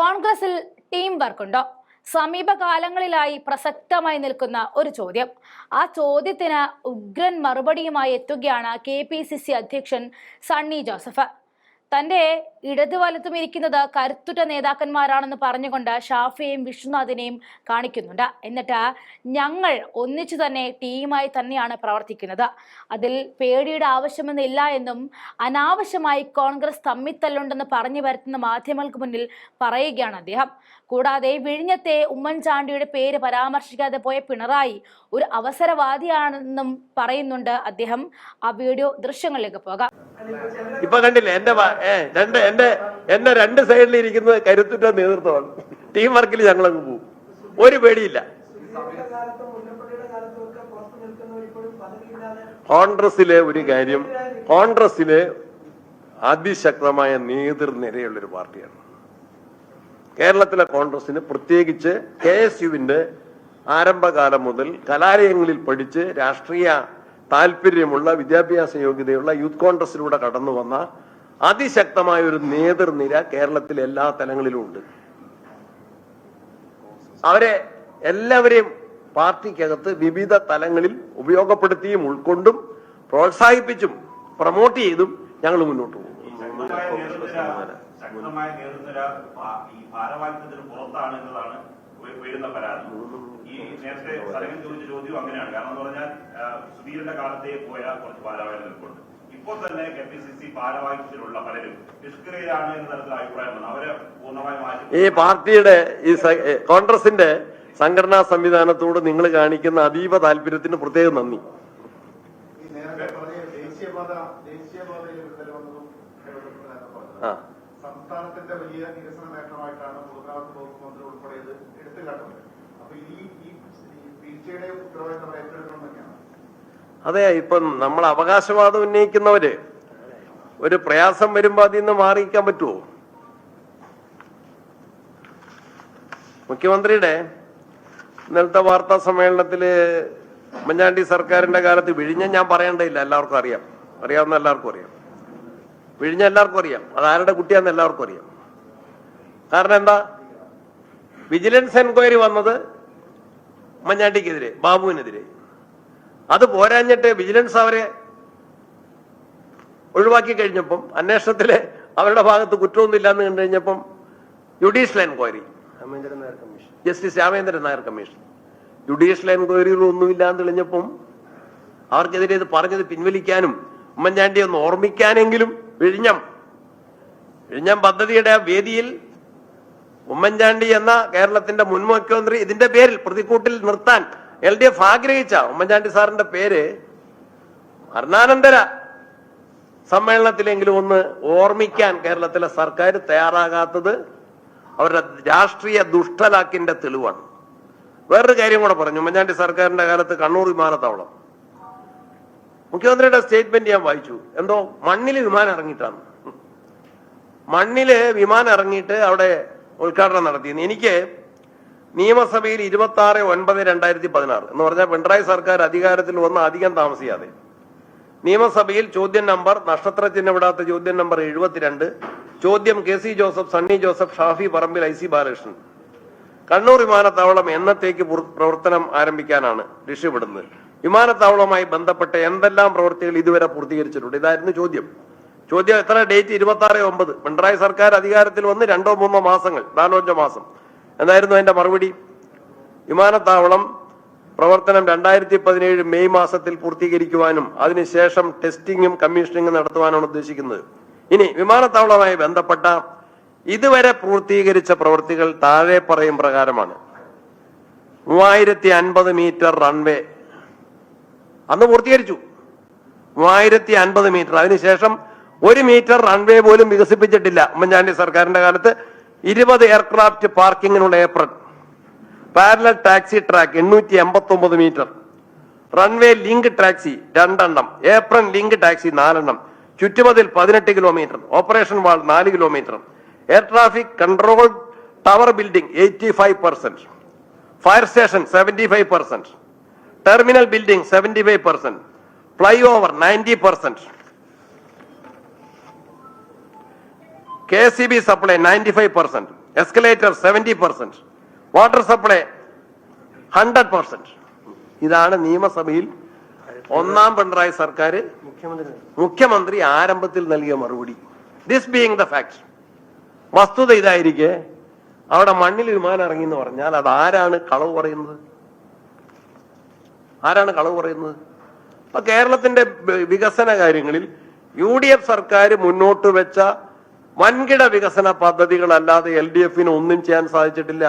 കോൺഗ്രസിൽ team work ഉണ്ടോ സമീപകാലങ്ങളിലായി പ്രസക്തമായി നിൽക്കുന്ന ഒരു ചോദ്യം. ആ ചോദ്യത്തിന് ഉഗ്രൻ മറുപടിയുമായി എത്തുകയാണ് കെ പി സി സി അധ്യക്ഷൻ സണ്ണി ജോസഫ്. തന്റെ ഇടതു വലത്തും ഇരിക്കുന്നത് കരുത്തുറ്റ നേതാക്കന്മാരാണെന്ന് പറഞ്ഞുകൊണ്ട് ഷാഫിയെയും വിഷ്ണുനാഥിനെയും കാണിക്കുന്നുണ്ട്. എന്നിട്ട് ഞങ്ങൾ ഒന്നിച്ചു തന്നെ ടീമായി തന്നെയാണ് പ്രവർത്തിക്കുന്നത്. അതിൽ പേടിയുടെ ആവശ്യമൊന്നുമില്ല എന്നും അനാവശ്യമായി കോൺഗ്രസ് തമ്മിത്തല്ലുണ്ടെന്ന് പറഞ്ഞു വരുത്തുന്ന മാധ്യമങ്ങൾക്ക് മുന്നിൽ പറയുകയാണ് അദ്ദേഹം. കൂടാതെ വിഴിഞ്ഞത്തെ ഉമ്മൻചാണ്ടിയുടെ പേര് പരാമർശിക്കാതെ പോയ പിണറായി ഒരു അവസരവാദിയാണെന്നും പറയുന്നുണ്ട് അദ്ദേഹം. ആ വീഡിയോ ദൃശ്യങ്ങളിലേക്ക് പോകാം. ഇപ്പൊ കണ്ടില്ലേ എന്റെ രണ്ട് എന്റെ എന്റെ രണ്ട് സൈഡിൽ ഇരിക്കുന്നത് കരുത്തുറ്റ നേതൃത്വമാണ്. ടീം വർക്കിൽ ഞങ്ങൾ അങ്ങ് പോകും ഒരു പേടിയില്ല. കോൺഗ്രസിലെ ഒരു കാര്യം കോൺഗ്രസിലെ അതിശക്തമായ നേതൃനിരയുള്ള ഒരു പാർട്ടിയാണ്. കേരളത്തിലെ കോൺഗ്രസിന് പ്രത്യേകിച്ച് കെ എസ് യുവിന്റെ ആരംഭകാലം മുതൽ കലാലയങ്ങളിൽ പഠിച്ച് രാഷ്ട്രീയ താല്പര്യമുള്ള വിദ്യാഭ്യാസ യോഗ്യതയുള്ള യൂത്ത് കോൺഗ്രസിലൂടെ കടന്നു വന്ന അതിശക്തമായ ഒരു നേതൃനിര കേരളത്തിലെ എല്ലാ തലങ്ങളിലും ഉണ്ട്. അവരെ എല്ലാവരെയും പാർട്ടിക്കകത്ത് വിവിധ തലങ്ങളിൽ ഉപയോഗപ്പെടുത്തിയും ഉൾക്കൊണ്ടും പ്രോത്സാഹിപ്പിച്ചും പ്രൊമോട്ട് ചെയ്തും ഞങ്ങൾ മുന്നോട്ട് പോകും. ശക്തമായ ശക്തമായ ഈ ഭാരവാഹിത്വത്തിന് പുറത്താണ് എന്നതാണ് ഉയ- ഉയരുന്ന പരാതി. ഈ നേരത്തെ സരകൻ ചോദിച്ച ചോദ്യം അങ്ങനെയാണ്. കാരണം എന്ന് പറഞ്ഞാൽ സുധീരന്റെ കാലത്തെ പോയ കുറച്ച് ഭാരവാഹികൾ നിൽപ്പുണ്ട് ഇപ്പോൾ തന്നെ കെ പി സി സി ഭാരവാഹിത്വത്തിലുള്ള പലരും നിഷ്ക്രിയരാണ് എന്ന തരത്തിൽ അഭിപ്രായം വന്നു. അവരെ പൂർണമായി മാറ്റി ഈ പാർട്ടിയുടെ ഈ കോൺഗ്രസിന്റെ സംഘടനാ സംവിധാനത്തോട് നിങ്ങൾ കാണിക്കുന്ന അതീവ താല്പര്യത്തിന് പ്രത്യേകം നന്ദി. ഈ നേരത്തെ പറഞ്ഞ ദേശീയപാത ദേശീയപാതയിൽ. ആ. സംസ്ഥാനത്തിന്റെ വലിയ വികസന നേട്ടമായിട്ടാണ് പൊതുമരാമത്ത് വകുപ്പ് മന്ത്രി ഉൾപ്പെടെ ഇത് എടുത്തു കാട്ടുന്നത് അപ്പൊ ഈ ഈ വീഴ്ചയുടെ ഉത്തരവാദിത്തം ഏറ്റെടുക്കണം തന്നെയാണ്. അതെ ഇപ്പം നമ്മൾ അവകാശവാദം ഉന്നയിക്കുന്നവര് ഒരു പ്രയാസം വരുമ്പോ അതിൽ നിന്ന് മാറിയിക്കാൻ പറ്റുമോ മുഖ്യമന്ത്രിയുടെ ഇന്നലത്തെ വാർത്താ സമ്മേളനത്തിൽ ഉമ്മൻചാണ്ടി സർക്കാരിന്റെ കാലത്ത് വിഴിഞ്ഞ ഞാൻ പറയേണ്ടതില്ല എല്ലാവർക്കും അറിയാം. അറിയാവുന്ന എല്ലാവർക്കും അറിയാം. വിഴിഞ്ഞ എല്ലാവർക്കും അറിയാം. അത് ആരുടെ കുട്ടിയാന്ന് എല്ലാവർക്കും അറിയാം. കാരണം എന്താ? വിജിലൻസ് എൻക്വയറി വന്നത് മഞ്ഞാണ്ടിക്കെതിരെ ബാബുവിനെതിരെ. അത് പോരാഞ്ഞിട്ട് വിജിലൻസ് അവരെ ഒഴിവാക്കി കഴിഞ്ഞപ്പം അന്വേഷണത്തിലെ അവരുടെ ഭാഗത്ത് കുറ്റമൊന്നുമില്ല എന്ന് കണ്ടു കഴിഞ്ഞപ്പം judicial enquiry justice Ramendran Nair commission. Judicial എൻക്വയറികൾ ഒന്നുമില്ല എന്ന് തെളിഞ്ഞപ്പം അവർക്കെതിരെ ഇത് പറഞ്ഞത് പിൻവലിക്കാനും ഉമ്മൻചാണ്ടി ഒന്ന് ഓർമ്മിക്കാനെങ്കിലും വിഴിഞ്ഞം. വിഴിഞ്ഞം പദ്ധതിയുടെ വേദിയിൽ ഉമ്മൻചാണ്ടി എന്ന കേരളത്തിന്റെ മുൻ മുഖ്യമന്ത്രി ഇതിന്റെ പേരിൽ പ്രതിക്കൂട്ടിൽ നിർത്താൻ എൽ ഡി എഫ് ആഗ്രഹിച്ച ഉമ്മൻചാണ്ടി സാറിന്റെ പേര് മരണാനന്തര സമ്മേളനത്തിലെങ്കിലും ഒന്ന് ഓർമ്മിക്കാൻ കേരളത്തിലെ സർക്കാർ തയ്യാറാകാത്തത് അവരുടെ രാഷ്ട്രീയ ദുഷ്ടലാക്കിന്റെ തെളിവാണ്. വേറൊരു കാര്യം കൂടെ പറഞ്ഞു. ഉമ്മൻചാണ്ടി സർക്കാരിന്റെ കാലത്ത് കണ്ണൂർ വിമാനത്താവളം. മുഖ്യമന്ത്രിയുടെ സ്റ്റേറ്റ്മെന്റ് ഞാൻ വായിച്ചു. എന്തോ മണ്ണിൽ വിമാനം ഇറങ്ങിയിട്ടാണ്. മണ്ണിൽ വിമാനം ഇറങ്ങിയിട്ട് അവിടെ ഉദ്ഘാടനം നടത്തിയിരുന്നു. എനിക്ക് നിയമസഭയിൽ ഇരുപത്തി ആറ് ഒൻപത് രണ്ടായിരത്തി പതിനാറ് എന്ന് പറഞ്ഞാൽ പിണറായി സർക്കാർ അധികാരത്തിൽ വന്ന് അധികം താമസിയാതെ. നിയമസഭയിൽ ചോദ്യം നമ്പർ നക്ഷത്ര ചിഹ്നമിടാത്ത ചോദ്യം നമ്പർ എഴുപത്തിരണ്ട് ചോദ്യം K C Joseph Sunny Joseph Shafi Parambil I C Balakrishnan. Kannur വിമാനത്താവളം എന്നത്തേക്ക് പ്രവർത്തനം ആരംഭിക്കാനാണ് ലക്ഷ്യമിടുന്നത് വിമാനത്താവളവുമായി ബന്ധപ്പെട്ട എന്തെല്ലാം പ്രവൃത്തികൾ ഇതുവരെ പൂർത്തീകരിച്ചിട്ടുണ്ട്? ഇതായിരുന്നു ചോദ്യം. ചോദ്യം എത്ര? ഡേറ്റ് ഇരുപത്തി ആറ് ഒമ്പത്. പിണറായി സർക്കാർ അധികാരത്തിൽ വന്ന് രണ്ടോ മൂന്നോ മാസങ്ങൾ നാലോ അഞ്ചോ മാസം. എന്തായിരുന്നു അതിന്റെ മറുപടി? വിമാനത്താവളം പ്രവർത്തനം രണ്ടായിരത്തി പതിനേഴ് മെയ് മാസത്തിൽ പൂർത്തീകരിക്കുവാനും അതിനുശേഷം ടെസ്റ്റിംഗും കമ്മീഷനിങ്ങും നടത്തുവാനാണ് ഉദ്ദേശിക്കുന്നത്. ഇനി വിമാനത്താവളവുമായി ബന്ധപ്പെട്ട ഇതുവരെ പൂർത്തീകരിച്ച പ്രവൃത്തികൾ താഴെ പറയും പ്രകാരമാണ്. മൂവായിരത്തി അൻപത് മീറ്റർ റൺവേ അന്ന് പൂർത്തീകരിച്ചു. മൂവായിരത്തി അൻപത് മീറ്റർ അതിനുശേഷം ഒരു മീറ്റർ റൺവേ പോലും വികസിപ്പിച്ചിട്ടില്ല ഉമ്മൻചാണ്ടി സർക്കാരിന്റെ കാലത്ത്. ഇരുപത് എയർക്രാഫ്റ്റ് പാർക്കിങ്ങിനുള്ള ഏപ്രൺ പാരലൽ ടാക്സി ട്രാക്ക് എണ്ണൂറ്റി എൺപത്തി ഒമ്പത് മീറ്റർ റൺവേ ലിങ്ക് ടാക്സി രണ്ടെണ്ണം. ഏപ്രൺ ലിങ്ക് ടാക്സി നാലെണ്ണം. ചുറ്റുമതിൽ പതിനെട്ട് കിലോമീറ്റർ ഓപ്പറേഷൻ വാൾ നാല് kilometre air traffic control tower building eighty five percent fire station seventy five percent terminal building seventy five percent flyover ninety percent K C B supply ninety five percent escalator seventy percent water supply hundred percent ഇതാണ് നിയമസഭയിൽ ഒന്നാം പിണറായി സർക്കാർ മുഖ്യമന്ത്രി. ആരംഭത്തിൽ നൽകിയ മറുപടി. This being the fact വസ്തുത ഇതായിരിക്കെ. അവിടെ മണ്ണിൽ വിമാനം ഇറങ്ങി എന്ന് പറഞ്ഞാൽ അത് ആരാണ് കളവ് പറയുന്നത്? ആരാണ് കളവ് പറയുന്നത്? അപ്പൊ കേരളത്തിന്റെ വികസന കാര്യങ്ങളിൽ യു ഡി എഫ് സർക്കാർ മുന്നോട്ട് വെച്ച വൻകിട വികസന പദ്ധതികളല്ലാതെ എൽ ഡി എഫിന് ഒന്നും ചെയ്യാൻ സാധിച്ചിട്ടില്ല.